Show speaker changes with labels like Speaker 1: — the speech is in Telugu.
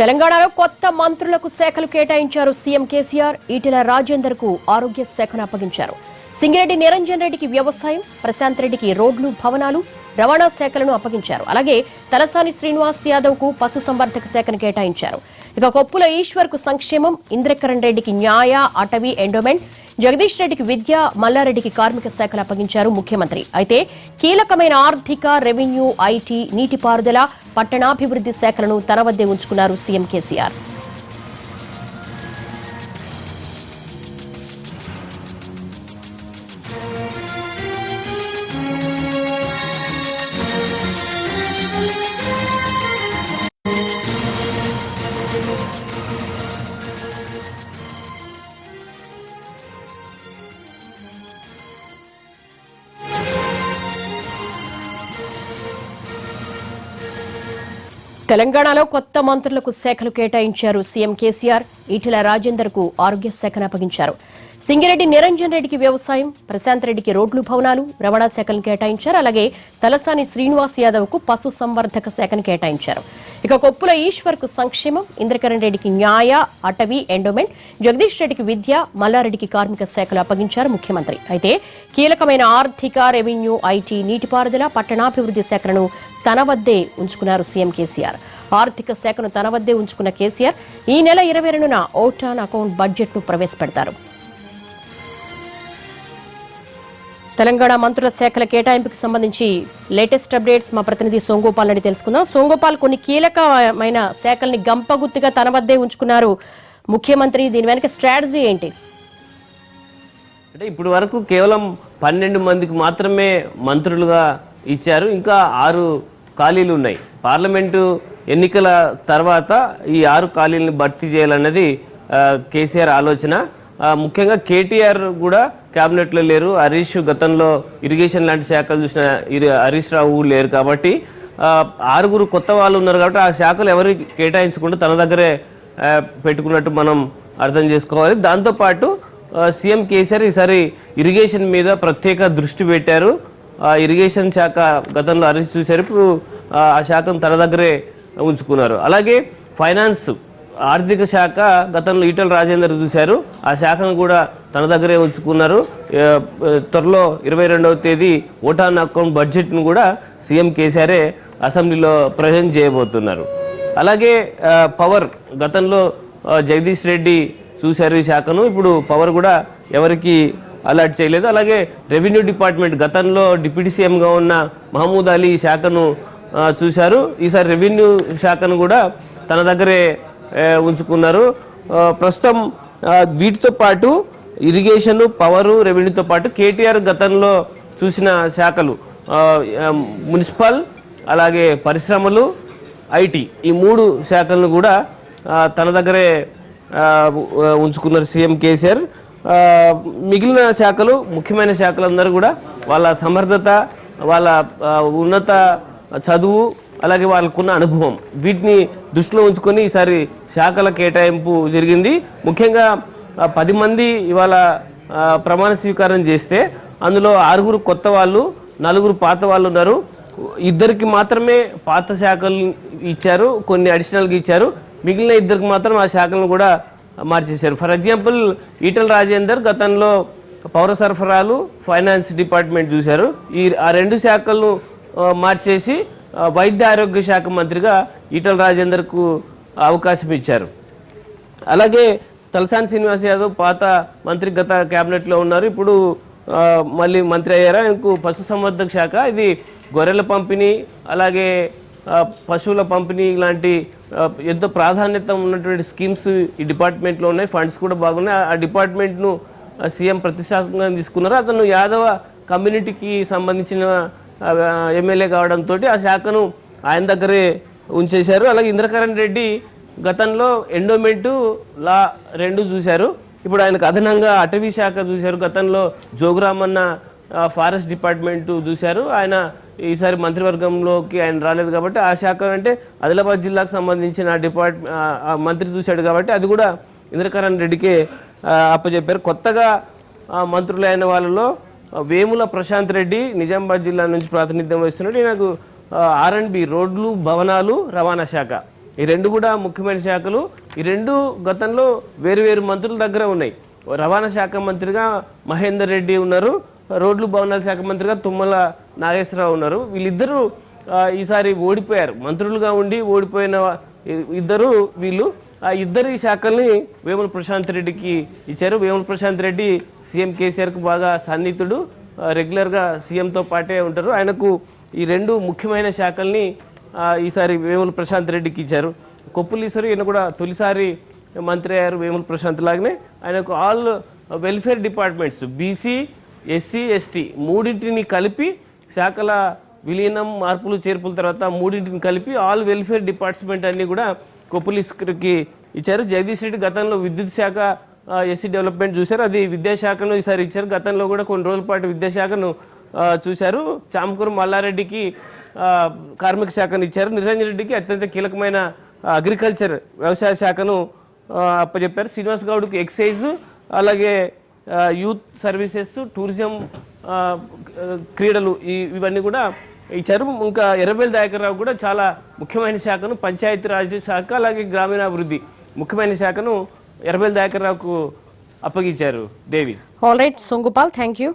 Speaker 1: తెలంగాణలో కొత్త మంత్రులకు శాఖలు కేటాయించారు సీఎం కేసీఆర్. ఈటెల రాజేందర్కు ఆరోగ్య శాఖను అప్పగించారు. సింగిరెడ్డి నిరంజన్ రెడ్డికి వ్యవసాయం ప్రశాంత్ రెడ్డికి రోడ్లు భవనాలు రవాణా శాఖలను అప్పగించారు. అలాగే తలసాని శ్రీనివాస్ యాదవ్కు పశుసంవర్ధక శాఖను కేటాయించారు. ఇక కొప్పుల ఈశ్వర్కు సంక్షేమం ఇంద్రకరణ్ రెడ్డికి న్యాయ అటవీ ఎండోమెంట్ జగదీష్ రెడ్డికి విద్య మల్లారెడ్డికి కార్మిక శాఖలు అప్పగించారు ముఖ్యమంత్రి. అయితే కీలకమైన ఆర్థిక రెవెన్యూ ఐటీ నీటిపారుదల పట్టణాభివృద్ధి శాఖలను తన వద్దే ఉంచుకున్నారు సీఎం కేసీఆర్. తెలంగాణలో కొత్త మంత్రులకు శాఖలు కేటాయించారు సీఎం కేసీఆర్. ఈటెల రాజేందర్కు ఆరోగ్య శాఖను అప్పగించారు. సింగిరెడ్డి నిరంజన్ రెడ్డికి వ్యవసాయం ప్రశాంత్ రెడ్డికి రోడ్లు భవనాలు రవాణా శాఖను కేటాయించారు. అలాగే తలసాని శ్రీనివాస్ యాదవ్కు పశు సంవర్ధక శాఖను కేటాయించారు. ఇక కొప్పుల ఈశ్వర్కు సంక్షేమం ఇంద్రకరణ్ రెడ్డికి న్యాయ అటవీ ఎండోమెంట్ జగదీష్ రెడ్డికి విద్య మల్లారెడ్డికి కార్మిక శాఖలు అప్పగించారు ముఖ్యమంత్రి. అయితే కీలకమైన ఆర్థిక రెవెన్యూ ఐటీ నీటిపారుదల పట్టణాభివృద్ధి శాఖలను తన వద్దే ఉంచుకున్నారు సీఎం కేసీఆర్. ఆర్థిక శాఖను తన వద్దే ఉంచుకున్న కేసీఆర్ ఈ నెల ఇరవై రెండున ఓటాన్ అకౌంట్ బడ్జెట్ను ప్రవేశపెడతారు. తెలంగాణ మంత్రుల శాఖల కేటాయింపుకి సంబంధించి లేటెస్ట్ అప్డేట్స్ మా ప్రతినిధి సోంగోపాల్ అని తెలుసుకుందాం. సోంగోపాల్ కొన్ని కీలకమైన శాఖల్ని గంపగుత్తిగా తన వద్దే ఉంచుకున్నారు ముఖ్యమంత్రి. దీని వెనక స్ట్రాటజీ ఏంటి?
Speaker 2: అంటే ఇప్పటి వరకు కేవలం పన్నెండు మందికి మాత్రమే మంత్రులుగా ఇచ్చారు. ఇంకా ఆరు ఖాళీలు ఉన్నాయి. పార్లమెంటు ఎన్నికల తర్వాత ఈ ఆరు ఖాళీలను భర్తీ చేయాలన్నది కేసీఆర్ ఆలోచన. ముఖ్యంగా కేటీఆర్ కూడా క్యాబినెట్లో లేరు. హరీష్ గతంలో ఇరిగేషన్ లాంటి శాఖలు చూసిన హరీష్ రావు లేరు కాబట్టి ఆరుగురు కొత్త వాళ్ళు ఉన్నారు కాబట్టి ఆ శాఖలు ఎవరికి కేటాయించకుండా తన దగ్గరే పెట్టుకున్నట్టు మనం అర్థం చేసుకోవాలి. దాంతోపాటు సీఎం కేసీఆర్ ఈసారి ఇరిగేషన్ మీద ప్రత్యేక దృష్టి పెట్టారు. ఆ ఇరిగేషన్ శాఖ గతంలో హరీష్ చూశారు. ఇప్పుడు ఆ శాఖను తన దగ్గరే ఉంచుకున్నారు. అలాగే ఫైనాన్స్ ఆర్థిక శాఖ గతంలో ఈటల రాజేందర్ చూశారు. ఆ శాఖను కూడా తన దగ్గరే ఉంచుకున్నారు. త్వరలో ఇరవై రెండవ తేదీ ఓటాన్ అకౌంట్ బడ్జెట్ను కూడా సీఎం కేసీఆరే అసెంబ్లీలో ప్రజెంట్ చేయబోతున్నారు. అలాగే పవర్ గతంలో జగదీష్ రెడ్డి చూశారు ఈ శాఖను. ఇప్పుడు పవర్ కూడా ఎవరికి అలర్ట్ చేయలేదు. అలాగే రెవెన్యూ డిపార్ట్మెంట్ గతంలో డిప్యూటీ సీఎంగా ఉన్న మహమూద్ అలీ ఈ శాఖను చూశారు. ఈసారి రెవెన్యూ శాఖను కూడా తన దగ్గరే ఉంచుకున్నారు. ప్రస్తుతం వీటితో పాటు ఇరిగేషను పవరు రెవెన్యూతో పాటు కేటీఆర్ గతంలో చూసిన శాఖలు మున్సిపల్ అలాగే పరిశ్రమలు ఐటీ ఈ మూడు శాఖలను కూడా తన దగ్గరే ఉంచుకున్నారు సీఎం కేసీఆర్. మిగిలిన శాఖలు ముఖ్యమైన శాఖలందరూ కూడా వాళ్ళ సమర్థత వాళ్ళ ఉన్నత చదువు అలాగే వాళ్ళకున్న అనుభవం. వీటిని దృష్టిలో ఉంచుకొని ఈసారి శాఖల కేటాయింపు జరిగింది. ముఖ్యంగా పది మంది ఇవాళ ప్రమాణ స్వీకారం చేస్తే అందులో ఆరుగురు కొత్త వాళ్ళు నలుగురు పాత వాళ్ళు ఉన్నారు. ఇద్దరికి మాత్రమే పాత శాఖలు ఇచ్చారు కొన్ని అడిషనల్గా ఇచ్చారు. మిగిలిన ఇద్దరికి మాత్రం ఆ శాఖలను కూడా మార్చేశారు. ఫర్ ఎగ్జాంపుల్ ఈటల రాజేందర్ గతంలో పౌర సరఫరాలు ఫైనాన్స్ డిపార్ట్మెంట్ చూశారు. ఈ ఆ రెండు శాఖలను మార్చేసి వైద్య ఆరోగ్య శాఖ మంత్రిగా ఈటల రాజేందర్కు అవకాశం ఇచ్చారు. అలాగే తలసాని శ్రీనివాస్ యాదవ్ పాత మంత్రి గత క్యాబినెట్లో ఉన్నారు. ఇప్పుడు మళ్ళీ మంత్రి అయ్యారు? ఆయనకు పశుసంవర్ధక శాఖ ఇది గొర్రెల పంపిణీ అలాగే పశువుల పంపిణీ లాంటి ఎంతో ప్రాధాన్యత ఉన్నటువంటి స్కీమ్స్ ఈ డిపార్ట్మెంట్లో ఉన్నాయి. ఫండ్స్ కూడా బాగున్నాయి. ఆ- డిపార్ట్మెంట్ను సీఎం ప్రతిష్టాత్మకంగా తీసుకున్నారు. అతను యాదవ కమ్యూనిటీకి సంబంధించిన ఎమ్మెల్యే కావడంతో ఆ శాఖను ఆయన దగ్గరే ఉంచేశారు. అలాగే ఇంద్రకరణ్ రెడ్డి గతంలో ఎండోమెంటు లా రెండు చూశారు. ఇప్పుడు ఆయనకు అదనంగా అటవీ శాఖ చూశారు. గతంలో జోగురామన్న ఫారెస్ట్ డిపార్ట్మెంట్ చూశారు. ఆయన ఈసారి మంత్రివర్గంలోకి ఆయన రాలేదు కాబట్టి ఆ శాఖ అంటే ఆదిలాబాద్ జిల్లాకు సంబంధించిన డిపార్ట్ ఆ, మంత్రి చూశాడు కాబట్టి అది కూడా ఇంద్రకరణ్ రెడ్డికే అప్పచెప్పారు కొత్తగా మంత్రులైన వాళ్ళలో వేముల ప్రశాంత్ రెడ్డి నిజామాబాద్ జిల్లా నుంచి ప్రాతినిధ్యం వహిస్తున్నాడు. నాకు ఆర్ అండ్ బి రోడ్లు భవనాలు రవాణా శాఖ. ఈ రెండు కూడా ముఖ్యమైన శాఖలు. ఈ రెండు గతంలో వేరు వేరు మంత్రుల దగ్గర ఉన్నాయి. రవాణా శాఖ మంత్రిగా మహేందర్ రెడ్డి ఉన్నారు. రోడ్లు భవనాల శాఖ మంత్రిగా తుమ్మల నాగేశ్వరరావు ఉన్నారు. వీళ్ళిద్దరూ ఈసారి ఓడిపోయారు. మంత్రులుగా ఉండి ఓడిపోయిన ఇద్దరు వీళ్ళు ఆ ఇద్దరి శాఖల్ని వేముల ప్రశాంత్ రెడ్డికి ఇచ్చారు. వేముల ప్రశాంత్ రెడ్డి సీఎం కేసీఆర్కు బాగా సన్నిహితుడు. రెగ్యులర్గా సీఎంతో పాటే ఉంటారు. ఆయనకు ఈ రెండు ముఖ్యమైన శాఖల్ని ఈసారి వేముల ప్రశాంత్ రెడ్డికి ఇచ్చారు. కొప్పులీశ్వరి ఈయన కూడా తొలిసారి మంత్రి అయ్యారు వేముల ప్రశాంత్ లాగానే. ఆయనకు all welfare departments BC SC ST మూడింటిని కలిపి శాఖల విలీనం మార్పులు చేర్పుల తర్వాత మూడింటిని కలిపి ఆల్ వెల్ఫేర్ డిపార్ట్మెంట్ అన్నీ కూడా కొప్పులీశ్వరికి ఇచ్చారు. జగదీష్ రెడ్డి గతంలో విద్యుత్ శాఖ ఎస్సీ డెవలప్మెంట్ చూశారు. అది విద్యాశాఖను ఈసారి ఇచ్చారు. గతంలో కూడా కొన్ని రోజుల పాటు విద్యాశాఖను చూశారు. చామకూరు మల్లారెడ్డికి కార్మిక శాఖను ఇచ్చారు. నిరంజన్ రెడ్డికి అత్యంత కీలకమైన అగ్రికల్చర్ వ్యవసాయ శాఖను అప్పచెప్పారు. శ్రీనివాస్ గౌడ్కి ఎక్సైజ్ అలాగే యూత్ సర్వీసెస్ టూరిజం క్రీడలు ఇవన్నీ కూడా ఈ ఇచ్చారు ఇంకా ఎర్రబెల్లి దయాకర్రావు కూడా చాలా ముఖ్యమైన శాఖను పంచాయతీరాజ్ శాఖ అలాగే గ్రామీణాభివృద్ధి ముఖ్యమైన శాఖను ఎర్రబెల్లి దయాకర్రావుకు అప్పగించారు. దేవి.
Speaker 1: ఆల్ రైట్ సొంగుపాల్ థ్యాంక్ యూ